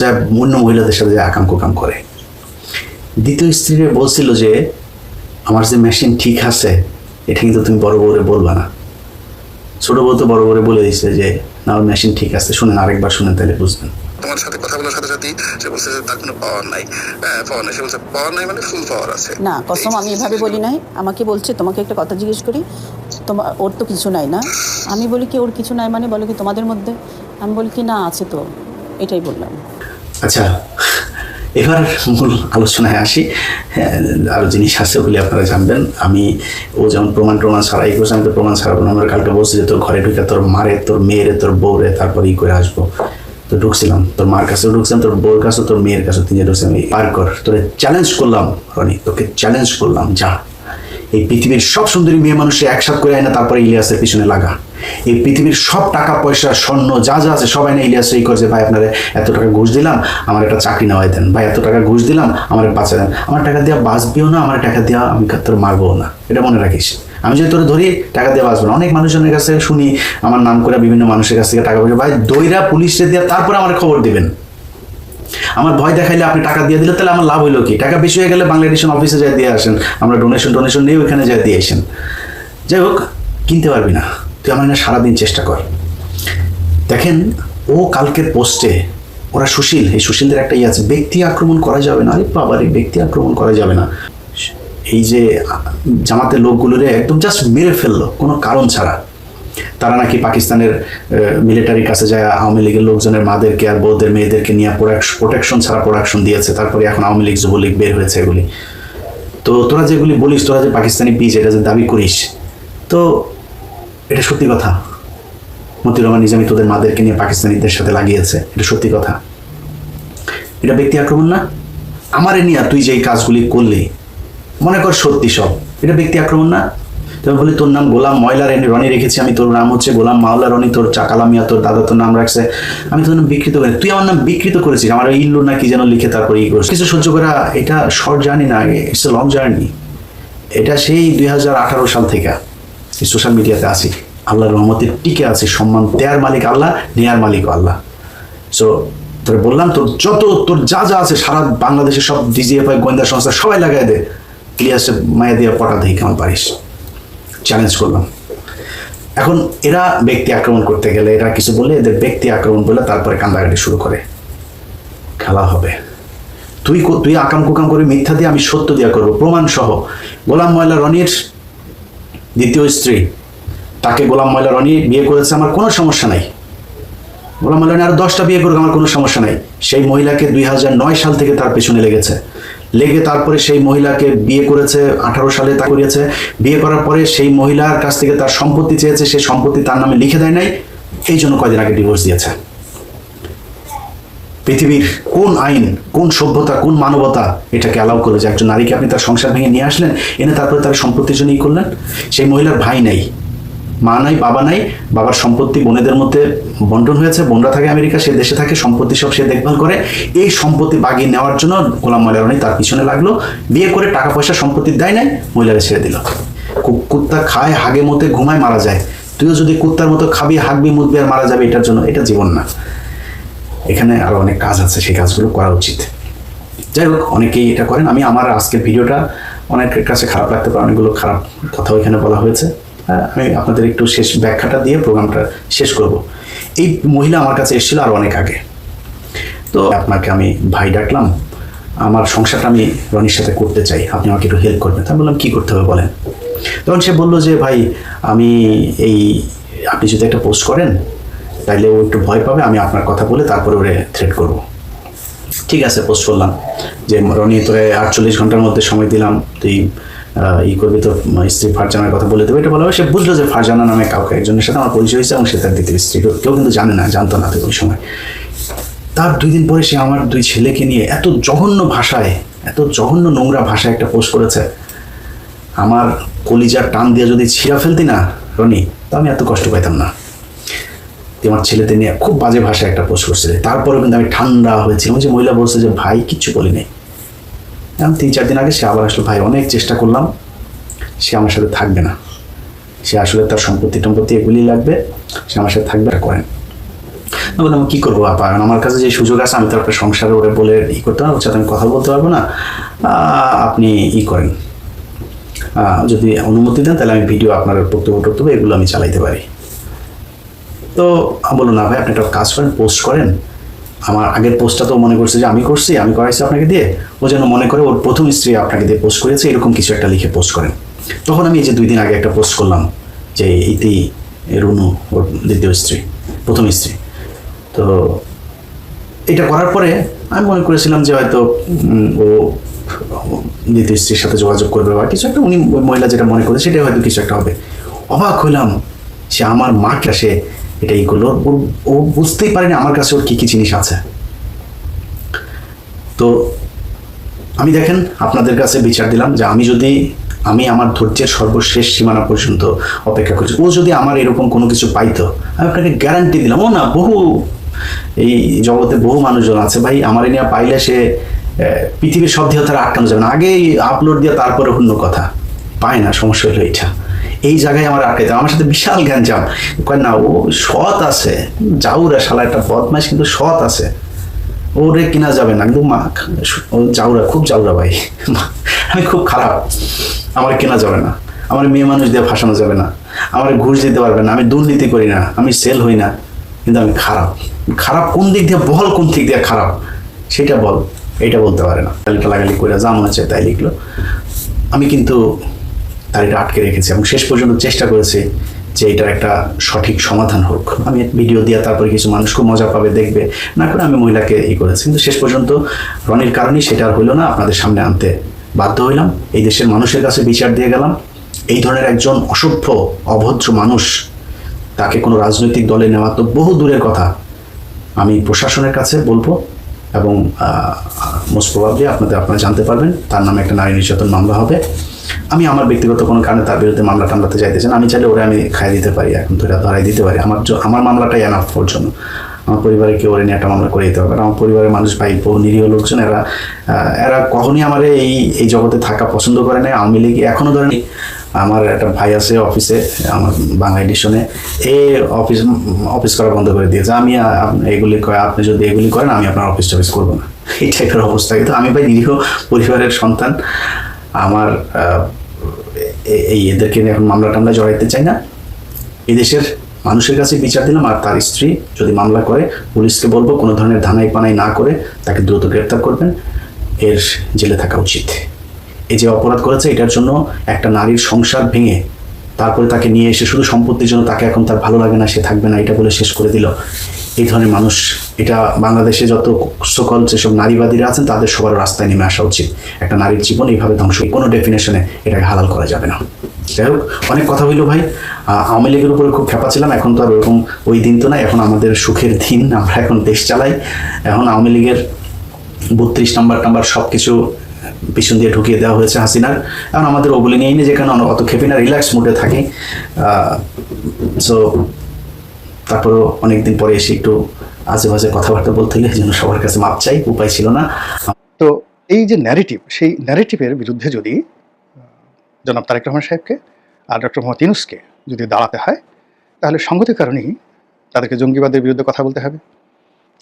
যা অন্য মহিলাদের সাথে যে আকাম কুকাম করে। দ্বিতীয় স্ত্রী বলছিল যে আমার যে মেশিন ঠিক আছে এটা কিন্তু তুমি বড় বউরে বলবা না। ছোট বউ তো বড় বউরে বলে দিচ্ছে যে না ওর মেশিন ঠিক আছে শুনেন আরেকবার শুনেন তাহলে বুঝবেন। তোমার সাথে কথা বলার সাথে সাথেই সে বলছে যে তার কোনো পাওয়ার নাই। হ্যাঁ পাওয়ার নাই। সে বলছে পাওয়ার নাই মানে ফুল পাওয়ার আছে। না কসম আমি এভাবে বলি নাই। আমাকে বলছে তোমাকে একটা কথা জিজ্ঞেস করি তোমার ওর তো কিছু নাই না? আমি বলি কি ওর কিছু নাই মানে? বলো কি তোমাদের মধ্যে? আমি বলি কি না আছে তো। এটাই বললাম। আচ্ছা এবার মূল আলোচনায় আসি। আরও জিনিস আছে বলে আপনারা জানবেন। আমি ও যেমন প্রমাণ প্রমাণ ছাড়া, এই আমি তো প্রমাণ ছাড়াবো না। আমার কালকে বলছি যে তোর ঘরে ঢুকে তোর মারে, তোর মেয়েরে, তোর বউরে তারপর ই করে আসব। তো ঢুকছিলাম, তোর মার কাছে ঢুকছিলাম, তোর বউর কাছে, তোর মেয়ের কাছে তিনজে ঢুকছি আমি পার কর তোরে চ্যালেঞ্জ করলাম, রনি, তোকে চ্যালেঞ্জ করলাম, যা। এই পৃথিবীর সব সুন্দরী মেয়ে মানুষে একসাথ করে আয় না তারপরে ইলিয়াসের পিছনে লাগা। এই পৃথিবীর সব টাকা, পয়সা, স্বর্ণ যা যা আছে সবাই না ইলিয়াস এই করছে, ভাই, আপনারা এত টাকা ঘুষ দিলাম, আমার একটা চাকরি নেওয়াই দেন। ভাই, এত টাকা ঘুষ দিলাম, আমার বাঁচা দেন। আমার টাকা দেওয়া বাঁচবেও না, আমার টাকা দেওয়া আমি তোর মারবো না। এটা মনে রাখিস। আমি যদি তোর ধরি, টাকা দিয়ে বাঁচবো না। অনেক মানুষজনের কাছে শুনি, আমার নাম করে বিভিন্ন মানুষের কাছ থেকে টাকা পয়সা। ভাই, দইরা পুলিশে দিয়ে তারপরে আমার খবর দিবেন। আমার ভয় দেখাইলে আপনি টাকা দিয়ে দিলে, তাহলে আমার লাভ হইল কি? টাকা বেশি হয়ে গেলে বাংলাদেশের অফিসে যাই দিয়ে আসেন। আমরা ডোনেশন ডোনেশন নিয়ে ওইখানে যাই দিয়ে আসেন। যাই হোক, কিনতে পারবি না। তুই আমার না সারাদিন চেষ্টা কর। দেখেন, ও কালকের পোস্টে ওরা সুশীল, এই সুশীলদের একটা ইয়ে আছে, ব্যক্তি আক্রমণ করা যাবে না। আরে বাবারে ব্যক্তি আক্রমণ করা যাবে না। এই যে জামাতের লোকগুলোরে একদম জাস্ট মেরে ফেলল, কোনো কারণ ছাড়া। তারা নাকি পাকিস্তানের মিলিটারির কাছে যায়, আওয়ামী লীগের লোকজনের মাদেরকে আর বৌদের মেয়েদেরকে নিয়ে প্রোটেকশন ছাড়া প্রোডাকশন দিয়েছে। তারপরে এখন আওয়ামী লীগ, যুবলীগ বের হয়েছে এগুলি। তো তোরা যেগুলি বলিস, তোরা যে পাকিস্তানি বীজ এটা যে দাবি করিস, তো এটা সত্যি কথা। মতিউর রহমান নিজামী তোদের মাদেরকে নিয়ে পাকিস্তানিদের সাথে লাগিয়েছে, এটা সত্যি কথা। এটা ব্যক্তি আক্রমণ না? আমারে নিয়ে তুই যে এই কাজগুলি করলি, মনে কর সত্যি সব। এটা ব্যক্তি আক্রমণ না? তুমি বলি, তোর নাম গোলাম ময়লা রেনি, রনি রেখেছি আমি, তোর নাম হচ্ছে গোলাম মাওলা রনি, তোর চাকালামিয়া তোর দাদা তোর নাম রাখছে। আমি তোর নাম বিকৃত করি তুই আমার নাম বিকৃত করেছিস, আমার ইল্লু না কি যেন লিখে তারপরে ই করিস কিছু সহ্য করা, এটা শর্ট জার্নি না আগে ইটস এ লং জার্নি এটা সেই দুই হাজার আঠারো সাল থেকে সোশ্যাল মিডিয়াতে আছি। আল্লাহর রহমতে টিকে আছে, সম্মান দেয়ার মালিক আল্লাহ, নেয়ার মালিক আল্লাহ। সো তোর বললাম, তোর যত, তোর যা যা আছে, সারা বাংলাদেশের সব ডিজিএফআই গোয়েন্দা সংস্থা, সবাই লাগাই দে। ইলিয়াসে মায়া দিয়ে পটা দেখি কেমন পারিস। চ্যালেঞ্জ করলাম। এখন এরা ব্যক্তি আক্রমণ করতে গেলে, এরা কিছু বলে এদের ব্যক্তি আক্রমণ বলে তারপরে কান্দাকাটি শুরু করে। খেলা হবে। তুই তুই আকাম কুকাম করে মিথ্যা দিয়ে আমি সত্য দিয়া করব। প্রমাণ সহ গোলাম ময়লা রনির দ্বিতীয় স্ত্রী, তাকে গোলাম ময়লা রনি বিয়ে করেছে, আমার কোনো সমস্যা নাই। গোলাম ময়লা রনি আরও দশটা বিয়ে করুক, আমার কোনো সমস্যা নাই। সেই মহিলাকে দুই হাজার নয় সাল থেকে তার পেছনে লেগেছে। লেগে তারপরে সেই মহিলাকে বিয়ে করেছে, আঠারো সালে তা করিয়েছে। বিয়ে করার পরে সেই মহিলার কাছ থেকে তার সম্পত্তি চেয়েছে সেই সম্পত্তি তার নামে লিখে দেয় নাই, এই জন্য কয়দিন আগে ডিভোর্স দিয়েছে। পৃথিবীর কোন আইন, কোন সভ্যতা, কোন মানবতা এটাকে অ্যালাউ করে যে একজন নারীকে আপনি তার সংসার ভেঙে নিয়ে আসলেন, এনে তারপরে তার সম্পত্তির জন্য ই করলেন? সেই মহিলার ভাই নেই। মা নাই বাবা নাই বাবার সম্পত্তি বোনেদের মধ্যে বন্টন হয়েছে বোনরা থাকে আমেরিকা সে দেশে থাকে সম্পত্তি সব সে দেখভাল করে। এই সম্পত্তি বাগিয়ে নেওয়ার জন্য গোলাম ময়লারণী তার পিছনে লাগল। বিয়ে করে টাকা পয়সা সম্পত্তি দেয় নাই মহিলারা ছেড়ে দিল। কুত্তা খায় হাগে মতে ঘুমায় মারা যায়। তুইও যদি কুত্তার মতো খাবি হাগবি মুদবি আর মারা যাবে এটার জন্য এটা জীবন না। এখানে আরও অনেক কাজ আছে সেই কাজগুলো করা উচিত। যাই হোক অনেকেই এটা করেন। আমি আমার আজকের ভিডিওটা অনেকের কাছে খারাপ লাগতে পারে অনেকগুলো খারাপ কথাও এখানে বলা হয়েছে। হ্যাঁ, আমি আপনাদের একটু শেষ ব্যাখ্যাটা দিয়ে প্রোগ্রামটা শেষ করব। এই মহিলা আমার কাছে এসেছিল আর অনেক আগে। তো আপনাকে আমি ভাই ডাকলাম, আমার সংসারটা আমি রনির সাথে করতে চাই, আপনি আমাকে একটু হেল্প করবেন। তা বললাম, কী করতে হবে বলেন? তখন সে বলল যে, ভাই, আমি এই, আপনি যদি একটা পোস্ট করেন, তাইলে ও একটু ভয় পাবে, আমি আপনার কথা বলে তারপরে ওরে থ্রেট করব। ঠিক আছে পোস্ট করলাম। যে, রনি, তোরে আটচল্লিশ ঘণ্টার মধ্যে সময় দিলাম, তুই ই করবি তো স্ত্রী ফারজানার কথা বলে দেবে, এটা বলা হয়। সে বুঝলো যে ফারজানা নামে কাউকে একজনের সাথে আমার পরিচয় হয়েছে এবং সে তার দ্বিতীয় স্ত্রী। কেউ কিন্তু জানে না, জানতো না ওই সময়। তার দুই দিন পরে সে আমার দুই ছেলেকে নিয়ে এত জঘন্য ভাষায়, এত জঘন্য নোংরা ভাষায় একটা পোস্ট করেছে। আমার কলিজার টান দিয়ে যদি ছিঁড়া ফেলতি না, রনি, তো আমি এত কষ্ট পাইতাম না। আমার ছেলেদের নিয়ে খুব বাজে ভাষায় একটা পোস্ট করছিলে। তারপরে কিন্তু আমি ঠান্ডা হয়েছিলাম। যে মহিলা বলছে যে, ভাই, কিচ্ছু বলি নাই এখন তিন চার দিন আগে সে আবার আসলো, ভাই, অনেক চেষ্টা করলাম, সে আমার সাথে থাকবে না। সে আসলে তার সম্পত্তি টম্পত্তি এগুলি লাগবে, সে আমার সাথে থাকবে আর করেন। আমি বললাম কি করব, আপা? আমার কাছে যে সুযোগ আছে, আমি তো আপনার সংসারে ওরে বলে ই করতে পারব সাথে আমি কথা বলতে পারব না। আপনি ই করেন। যদি অনুমতি দেন, তাহলে আমি ভিডিও আপনার বক্তব্য টক্তব্য এগুলো আমি চালাইতে পারি। তো বলল, না ভাই, আপনি একটা কাজ করেন, পোস্ট করেন আমার আগের পোস্টটা তো মনে করছে যে আমি করছি, আমি করাইছি আপনাকে দিয়ে। ও যেন মনে করে ওর প্রথম স্ত্রী আপনাকে দিয়ে পোস্ট করেছে, এরকম কিছু একটা লিখে পোস্ট করেন। তখন আমি এই যে দুই দিন আগে একটা পোস্ট করলাম যে ইতি রুনু, ওর দ্বিতীয় স্ত্রী, প্রথম স্ত্রী। তো এটা করার পরে আমি মনে করেছিলাম যে হয়তো ও দ্বিতীয় স্ত্রীর সাথে যোগাযোগ করবে বা কিছু একটা, উনি মহিলা যেটা মনে করে সেটাই হয়তো কিছু একটা হবে। অবাক হইলাম, সে আমার মাকে সে এটা ই করল। ওর- ও বুঝতেই পারেনি আমার কাছে ওর কী কী জিনিস আছে। তো আমি দেখেন, আপনাদের কাছে বিচার দিলাম যে আমি যদি, আমি আমার ধৈর্যের সর্বশেষ সীমানা পর্যন্ত অপেক্ষা করছি। ও যদি আমার এরকম কোনো কিছু পাইতো, আমি আপনাকে গ্যারান্টি দিলাম, ও না, বহু, এই জগতে বহু মানুষজন আছে ভাই, আমার নিয়ে পাইলে সে পৃথিবীর সব দিয়ে তারা আটকানো যাবে না। আগেই আপলোড দিয়ে তারপরে অন্য কথা। পায় না, সমস্যা হলো এইটা। এই জায়গায় আমার আটকে হবে। আমার সাথে বিশাল জ্ঞান জাম কয়, না, ও সৎ আছে। যাউরা শালা একটা বদমাইশ, কিন্তু সৎ আছে। ওরে কিনা যাবে না। কিন্তু মা জাউরা, খুব জাউরা ভাই। আমি খুব খারাপ। আমার কেনা যাবে না। আমার মেয়ে মানুষ দিয়ে ফাঁসানো যাবে না। আমার ঘুষ দিতে পারবে না। আমি দুর্নীতি করি না। আমি সেল হই না। কিন্তু আমি খারাপ। খারাপ কোন দিক দিয়ে বল, কোন দিক দিয়ে খারাপ? সেটা বল। এটা বলতে পারে না। লাগালি করে যা মনে হচ্ছে তাই লিখলো। আমি কিন্তু তালিটা আটকে রেখেছি এবং শেষ পর্যন্ত চেষ্টা করেছি যে এটার একটা সঠিক সমাধান হোক। আমি ভিডিও দিয়ে তারপরে কিছু মানুষ খুব মজা পাবে, দেখবে। না করে আমি মহিলাকে ই করেছি। কিন্তু শেষ পর্যন্ত রনির কারণেই সেটা আর হইল না, আপনাদের সামনে আনতে বাধ্য হইলাম। এই দেশের মানুষের কাছে বিচার দিয়ে গেলাম। এই ধরনের একজন অসভ্য, অভদ্র মানুষ তাকে কোনো রাজনৈতিক দলে নেওয়া তো বহু দূরের কথা। আমি প্রশাসনের কাছে বলব এবং মোস্ট প্রবাবলি আপনাদের আপনারা জানতে পারবেন, তার নামে একটা নারী নির্যাতন মামলা হবে। আমি আমার ব্যক্তিগত কোনো কারণে তার বিরুদ্ধে মামলা টামলাতে চাইতেছেন আমি চাইলে ওরা আমি খাই দিতে পারি, এখন তো এটা ধরাই দিতে পারি। আমার আমার মামলাটাই এনাফ ওর জন্য। আমার পরিবারে কেউ ওরে নিয়ে একটা মামলা করে দিতে আর আমার পরিবারের মানুষ ভাই বউ নিরীহ লোকজন, এরা এরা কখনই আমার এই এই জগতে থাকা পছন্দ করে না আওয়ামী লীগ এখনও ধরেন আমার একটা ভাই আছে অফিসে, আমার বাংলা এডিশনে এ। অফিস অফিস করা বন্ধ করে দিয়েছে। আমি এগুলি আপনি যদি এগুলি করেন, আমি আপনার অফিস টফিস করব না। এই টাইপের অবস্থা। কিন্তু আমি ভাই নিরীহ পরিবারের সন্তান। আমার এই এদেরকে এখন মামলা টামলা জড়াইতে চাই না। এদেশের মানুষের কাছে বিচার দিলাম আর তার স্ত্রী যদি মামলা করে, পুলিশকে বলব কোনো ধরনের ধানাই পানাই না করে তাকে দ্রুত গ্রেপ্তার করবেন। এর জেলে থাকা উচিত। এই যে অপরাধ করেছে, এটার জন্য একটা নারীর সংসার ভেঙে তারপরে তাকে নিয়ে এসে শুধু সম্পত্তির জন্য তাকে এখন তার ভালো লাগে না, সে থাকবে না, এটা বলে শেষ করে দিল। এই ধরনের মানুষ, এটা বাংলাদেশে যত সকল যেসব নারীবাদীরা আছেন, তাদের সবার রাস্তায় নেমে আসা উচিত। একটা নারীর জীবন এইভাবে ধ্বংস কোনো ডেফিনেশনে এটাকে হালাল করা যাবে না। যাই হোক, অনেক কথা হইল ভাই। আওয়ামী লীগের উপরে খুব খেপা ছিলাম, এখন তো আর ওরকম ওই দিন তো না এখন আমাদের সুখের দিন, আমরা এখন দেশ চালাই। এখন আওয়ামী লীগের বত্রিশ নাম্বার টাম্বার সব কিছু পিছন দিয়ে ঢুকিয়ে দেওয়া হয়েছে হাসিনার। এখন আমাদের ওগুলি নিয়েই না যেখানে অত খেপি না, রিল্যাক্স মুডে থাকি। সো তারপরেও অনেকদিন পরে এসে একটু বাজে কথাবার্তা বলতে গেলে যেন সবার কাছে মাপ চাই, উপায় ছিল না। তো এই যে ন্যারেটিভ সেই ন্যারেটিভের বিরুদ্ধে যদি জনাব তারেক রহমান সাহেবকে আর ডক্টর মোহাম্মদ ইউনুসকে যদি দাঁড়াতে হয়, তাহলে সঙ্গতির কারণেই তাদেরকে জঙ্গিবাদের বিরুদ্ধে কথা বলতে হবে,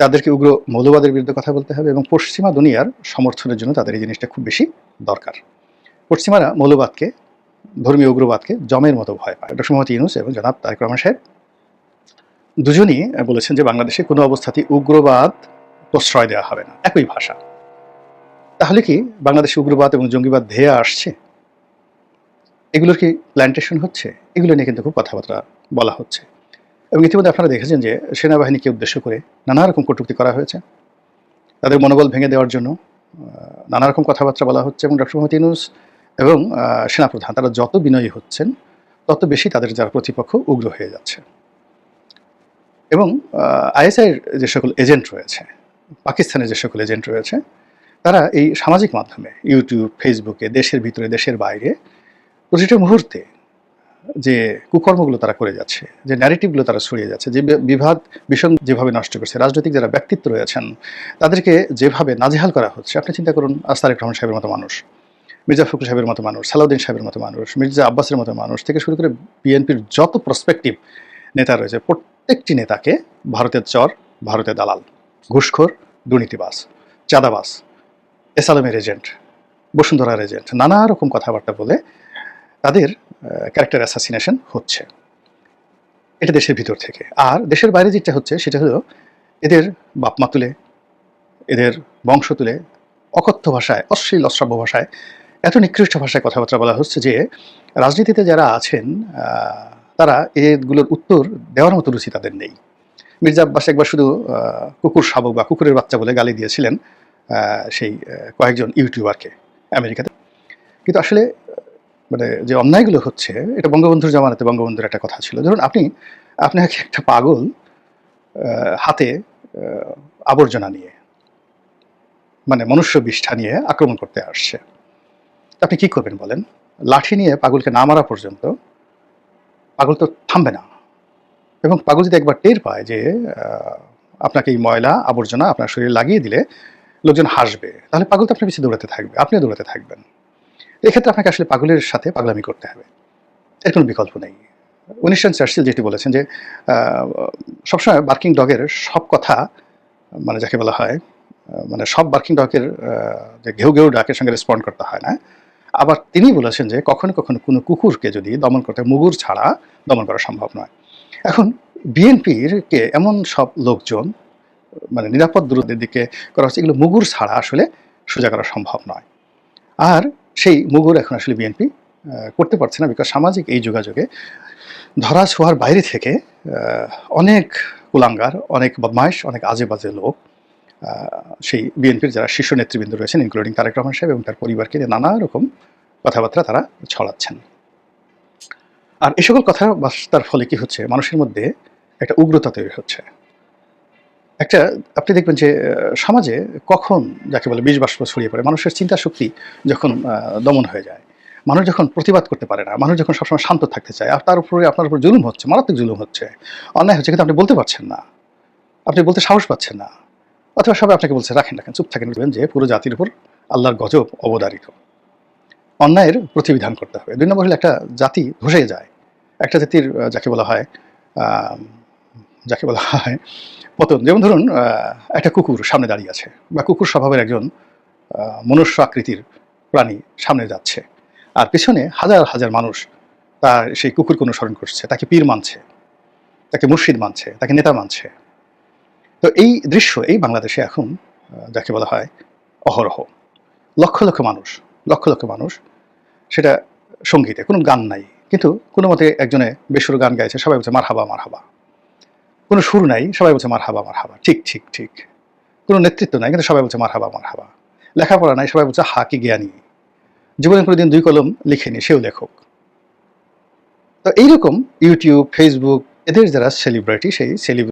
তাদেরকে উগ্র মৌলবাদের বিরুদ্ধে কথা বলতে হবে এবং পশ্চিমা দুনিয়ার সমর্থনের জন্য তাদের এই জিনিসটা খুব বেশি দরকার। পশ্চিমারা মৌলবাদকে, ধর্মীয় উগ্রবাদকে জমের মতো ভয় পায়। ডক্টর মোহাম্মদ ইউনুস এবং জনাব তারেক রহমান সাহেব দুজনই বলেছেন যে বাংলাদেশে কোনো অবস্থাতেই উগ্রবাদ প্রশ্রয় দেওয়া হবে না, একই ভাষা। তাহলে কি বাংলাদেশে উগ্রবাদ এবং জঙ্গিবাদ ধেয়ে আসছে? এগুলোর কি প্ল্যান্টেশন হচ্ছে? এগুলো নিয়ে কিন্তু খুব কথাবার্তা বলা হচ্ছে। এবং ইতিমধ্যে আপনারা দেখেছেন যে সেনাবাহিনীকে উদ্দেশ্য করে নানা রকম কটূক্তি করা হয়েছে। তাদের মনোবল ভেঙে দেওয়ার জন্য নানা রকম কথাবার্তা বলা হচ্ছে এবং ডক্টর মোহাম্মদ ইউনুস এবং সেনাপ্রধান, তারা যত বিনয়ী হচ্ছেন, তত বেশি তাদের যারা প্রতিপক্ষ উগ্র হয়ে যাচ্ছে। এবং আইএসআইয়ের যে সকল এজেন্ট রয়েছে, পাকিস্তানের যে সকল এজেন্ট রয়েছে, তারা এই সামাজিক মাধ্যমে, ইউটিউব ফেসবুকে দেশের ভিতরে, দেশের বাইরে, প্রতিটা মুহূর্তে যে কুকর্মগুলো তারা করে যাচ্ছে, যে ন্যারেটিভগুলো তারা ছড়িয়ে যাচ্ছে, যে বিভাদ বিষণ যেভাবে নষ্ট করছে, রাজনৈতিক যারা ব্যক্তিত্ব রয়েছেন, তাদেরকে যেভাবে নাজেহাল করা হচ্ছে, আপনি চিন্তা করুন আস্তারেক রহমান সাহেবের মতো মানুষ, মির্জা ফখরুল সাহেবের মতো মানুষ, সালাউদ্দিন সাহেবের মতো মানুষ, মির্জা আব্বাসের মতো মানুষ, থেকে শুরু করে বিএনপির যত প্রসপেক্টিভ নেতা রয়েছে প্রত্যেকটি নেতাকে ভারতের চর, ভারতের দালাল, ঘুষখোর দুর্নীতিবাস চাঁদাবাস এসালামের এজেন্ট বসুন্ধরার এজেন্ট, নানা রকম কথাবার্তা বলে তাদের ক্যারেক্টার অ্যাসাসিনেশন হচ্ছে। এটা দেশের ভিতর থেকে। আর দেশের বাইরে যেটা হচ্ছে, সেটা হলো এদের বাপমা তুলে, এদের বংশ তুলে অকথ্য ভাষায়, অশ্লীল, অশ্রাব্য ভাষায়, এত নিকৃষ্ট ভাষায় কথাবার্তা বলা হচ্ছে যে, রাজনীতিতে যারা আছেন তারা এগুলোর উত্তর দেওয়ার মতো রুচি তাদের নেই। মির্জা আব্বাস একবার শুধু কুকুর শাবক বা কুকুরের বাচ্চা বলে গালি দিয়েছিলেন সেই কয়েকজন ইউটিউবারকে আমেরিকাতে। কিন্তু আসলে মানে যে অন্যায়গুলো হচ্ছে, এটা বঙ্গবন্ধুর জামানাতে বঙ্গবন্ধুর একটা কথা ছিল। ধরুন আপনি আপনাকে একটা পাগল হাতে আবর্জনা নিয়ে মানে মনুষ্য বিষ্ঠা নিয়ে আক্রমণ করতে আসছে। আপনি কি করবেন বলেন? লাঠি নিয়ে পাগলকে না মারা পর্যন্ত পাগল তো থামবে না। এবং পাগল যদি একবার টের পায় যে আপনাকে এই ময়লা, আবর্জনা আপনার শরীরে লাগিয়ে দিলে লোকজন হাসবে, তাহলে পাগল তো আপনার পিছিয়ে দৌড়াতে থাকবে, আপনিও দৌড়াতে থাকবেন। এক্ষেত্রে আপনাকে আসলে পাগলের সাথে পাগলামি করতে হবে। এর কোনো বিকল্প নেই। উনিশন চার্চিল যেটি বলেছেন যে সবসময় বার্কিং ডগের সব কথা মানে যাকে বলা হয় মানে সব বার্কিং ডগের যে ঘেউ ঘেউ ডাকের সঙ্গে রেসপন্ড করতে হয় না। আবার তিনি বলেছেন যে কখনো কখনো কোনো কুকুরকে যদি দমন করতে মুগুর ছাড়া দমন করা সম্ভব নয়। এখন বিএনপির কে এমন সব লোকজন মানে নিরাপদ দূরত্বের দিকে করা হচ্ছে, এগুলো মুগুর ছাড়া আসলে সোজা করা সম্ভব নয়। আর সেই মুগুর এখন আসলে বিএনপি করতে পারছে না বিকজ সামাজিক এই যোগাযোগে ধরা ছোঁয়ার বাইরে থেকে অনেক কুলাঙ্গার, অনেক বদমাইশ, অনেক আজে বাজে লোক সেই বিএনপির যারা শীর্ষ নেতৃবৃন্দ রয়েছেন ইনক্লুডিং তারেক রহমান সাহেব এবং তার পরিবারকে নিয়ে নানা রকম কথাবার্তা তারা ছড়াচ্ছেন। আর এই সকল কথাবার্তার ফলে কি হচ্ছে? মানুষের মধ্যে একটা উগ্রতা তৈরি হচ্ছে। একটা, আপনি দেখবেন যে সমাজে কখন যাকে বলে বীজ বাষ্প ছড়িয়ে পড়ে, মানুষের চিন্তা শক্তি যখন দমন হয়ে যায়, মানুষ যখন প্রতিবাদ করতে পারে না, মানুষ যখন সবসময় শান্ত থাকতে চায়, আর তার উপরে আপনার উপর জুলুম হচ্ছে, মারাত্মক জুলুম হচ্ছে, অন্যায় হচ্ছে, কিন্তু আপনি বলতে পারছেন না। আপনি বলতে সাহস পাচ্ছেন না। অথবা সবাই আপনাকে বলছে, রাখেন রাখেন, চুপ থাকেন। বলবেন যে পুরো জাতির উপর আল্লাহর গজব অবদারিত অন্যায়ের প্রতিবিধান করতে হবে। দুই নম্বর হলে একটা জাতি ধসে যায়। একটা জাতির যাকে বলা হয় যাকে বলা হয় পতন। যেমন ধরুন একটা কুকুর সামনে দাঁড়িয়ে আছে বা কুকুর স্বভাবের একজন মনুষ্য আকৃতির প্রাণী সামনে যাচ্ছে। আর পেছনে হাজার হাজার মানুষ তার সেই কুকুরকে অনুসরণ করছে। তাকে পীর মানছে, তাকে মুর্শিদ মানছে, তাকে নেতা মানছে। তো এই দৃশ্য, এই বাংলাদেশে এখন যাকে বলা হয় অহরহ। লক্ষ লক্ষ মানুষ, লক্ষ লক্ষ মানুষ সেটা সঙ্গীতে, কোনো গান নাই। কিন্তু কোনো মতে একজনে বেসুর গান গাইছে, সবাই বলছে মার হাবা মার হাবা কোনো সুর নাই, সবাই বলছে মার হাবা মার হাবা ঠিক ঠিক ঠিক। কোনো নেতৃত্ব নাই, কিন্তু সবাই বলছে মার হাবা মার হাবা লেখাপড়া নাই, সবাই বলছে, হা, কি জ্ঞানী। জীবনে কোনোদিন দুই কলম লিখেনি, সেও লেখক। তো এইরকম ইউটিউব ফেসবুক এদের যারা সেলিব্রিটি সেই সেলিব্রিটি